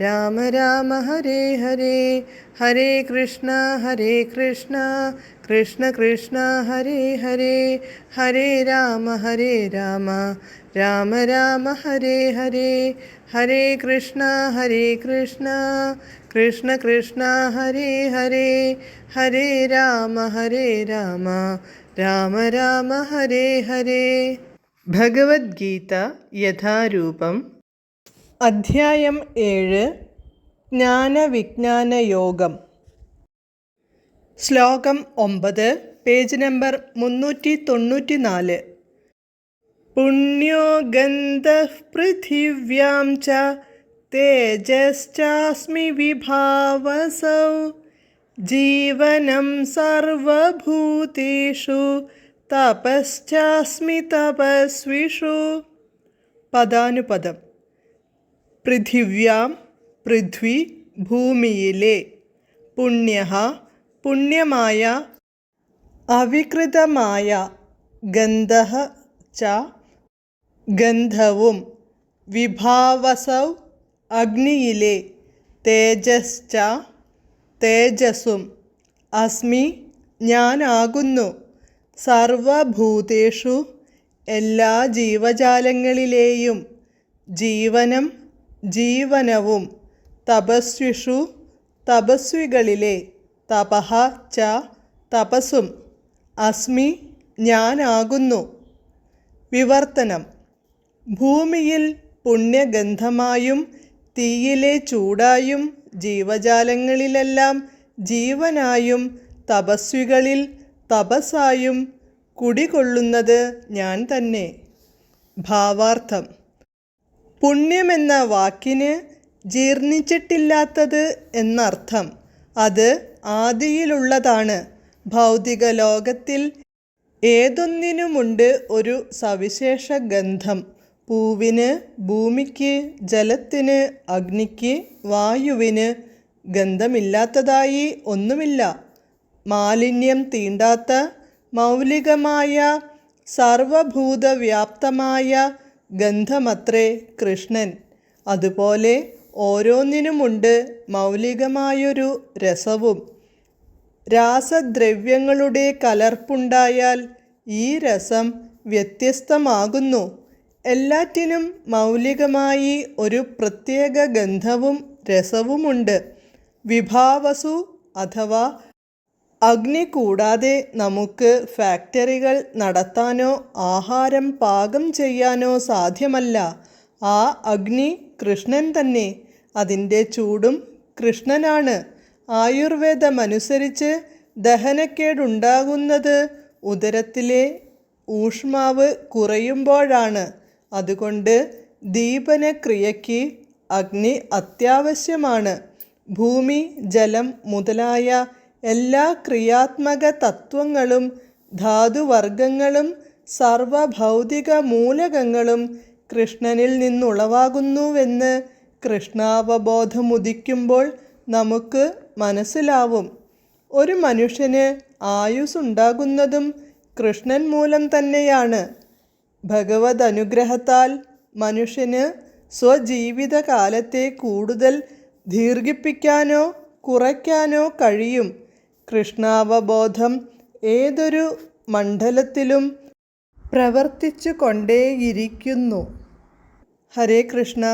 രാമ രാമ ഹരേ ഹരേ ഹരേ കൃഷ്ണ ഹരേ കൃഷ്ണ കൃഷ്ണ കൃഷ്ണ ഹരേ ഹരേ ഹരേ രാമ ഹരേ രാമ രാമ രാമ ഹരേ ഹരേ ഹരേ കൃഷ്ണ ഹരേ കൃഷ്ണ കൃഷ്ണ കൃഷ്ണ ഹരേ ഹരേ ഹരേ രാമ ഹരേ രാമ രാമ രാമ ഹരേ ഹരേ ഭഗവത്ഗീത യഥാരൂപം അധ്യായം ഏഴ്. ജ്ഞാനവിജ്ഞാന യോഗം. ശ്ലോകം ഒമ്പത് പേജ് നമ്പർ മുന്നൂറ്റി തൊണ്ണൂറ്റി നാല് പുണ്യോ ഗന്ധ പൃഥിവ്യാം ച തേജസ്ചാസ്മി വിഭാവസൗ. ജീവനം സർവഭൂതേഷു തപശ്ചാസ്മി തപസ്വിഷു. പദാനുപദം. പൃഥിവ്യാം പൃഥ്വി ഭൂമിയിലെ പുണ്യ പുണ്യമായ അവികൃതമായ ഗന്ധ ച ഗന്ധവും വിഭാവസൗ അഗ്നിയിലെ തേജശ്ച തേജസ്സും അസ്മി ഞാനാകുന്നു. സർവഭൂതേഷു എല്ലാ ജീവജാലങ്ങളിലെയും ജീവനം ജീവനവും തപസ്വിഷു തപസ്വികളിലെ തപഹ ച തപസും അസ്മി ഞാനാകുന്നു. വിവർത്തനം. ഭൂമിയിൽ പുണ്യഗന്ധമായും തീയിലെ ചൂടായും ജീവജാലങ്ങളിലെല്ലാം ജീവനായും തപസ്വികളിൽ തപസ്സായും കുടികൊള്ളുന്നത് ഞാൻ തന്നെ. ഭാവാർത്ഥം. പുണ്യമെന്ന വാക്കിന് ജീർണിച്ചിട്ടില്ലാത്തത് എന്നർത്ഥം. അത് ആദിയിലുള്ളതാണ്. ഭൗതിക ലോകത്തിൽ ഏതൊന്നിനുമുണ്ട് ഒരു സവിശേഷ ഗന്ധം പൂവിന് ഭൂമിക്ക് ജലത്തിന് അഗ്നിക്ക് വായുവിന് ഗന്ധമില്ലാത്തതായി ഒന്നുമില്ല. മാലിന്യം തീണ്ടാത്ത മൗലികമായ സർവഭൂതവ്യാപ്തമായ ഗന്ധമത്രേ കൃഷ്ണൻ. അതുപോലെ ഓരോന്നിനുമുണ്ട് മൗലികമായൊരു രസവും. രാസദ്രവ്യങ്ങളുടെ കലർപ്പുണ്ടായാൽ ഈ രസം വ്യത്യസ്തമാകുന്നു. എല്ലാറ്റിനും മൗലികമായി ഒരു പ്രത്യേക ഗന്ധവും രസവുമുണ്ട്. വിഭാവസു അഥവാ അഗ്നി കൂടാതെ നമുക്ക് ഫാക്ടറികൾ നടത്താനോ ആഹാരം പാകം ചെയ്യാനോ സാധ്യമല്ല. ആ അഗ്നി കൃഷ്ണൻ തന്നെ. അതിന്റെ ചൂടും കൃഷ്ണനാണ്. ആയുർവേദമനുസരിച്ച് ദഹനക്കേടുണ്ടാകുന്നത് ഉദരത്തിലെ ഊഷ്മാവ് കുറയുമ്പോഴാണ്. അതുകൊണ്ട് ദീപനക്രിയയ്ക്ക് അഗ്നി അത്യാവശ്യമാണ്. ഭൂമി ജലം മുതലായ എല്ലാ ക്രിയാത്മക തത്വങ്ങളും ധാതുവർഗങ്ങളും സർവഭൗതിക മൂലകങ്ങളും കൃഷ്ണനിൽ നിന്നുളവാകുന്നുവെന്ന് കൃഷ്ണാവബോധമുദിക്കുമ്പോൾ നമുക്ക് മനസ്സിലാവും. ഒരു മനുഷ്യന് ആയുസ്സുണ്ടാകുന്നതും കൃഷ്ണൻ മൂലം തന്നെയാണ്. ഭഗവത് അനുഗ്രഹത്താൽ മനുഷ്യന് സ്വജീവിതകാലത്തെ കൂടുതൽ ദീർഘിപ്പിക്കാനോ കുറയ്ക്കാനോ കഴിയും. കൃഷ്ണാവബോധം ഏതൊരു മണ്ഡലത്തിലും പ്രവർത്തിച്ചു കൊണ്ടേയിരിക്കുന്നു ഹരേ കൃഷ്ണ.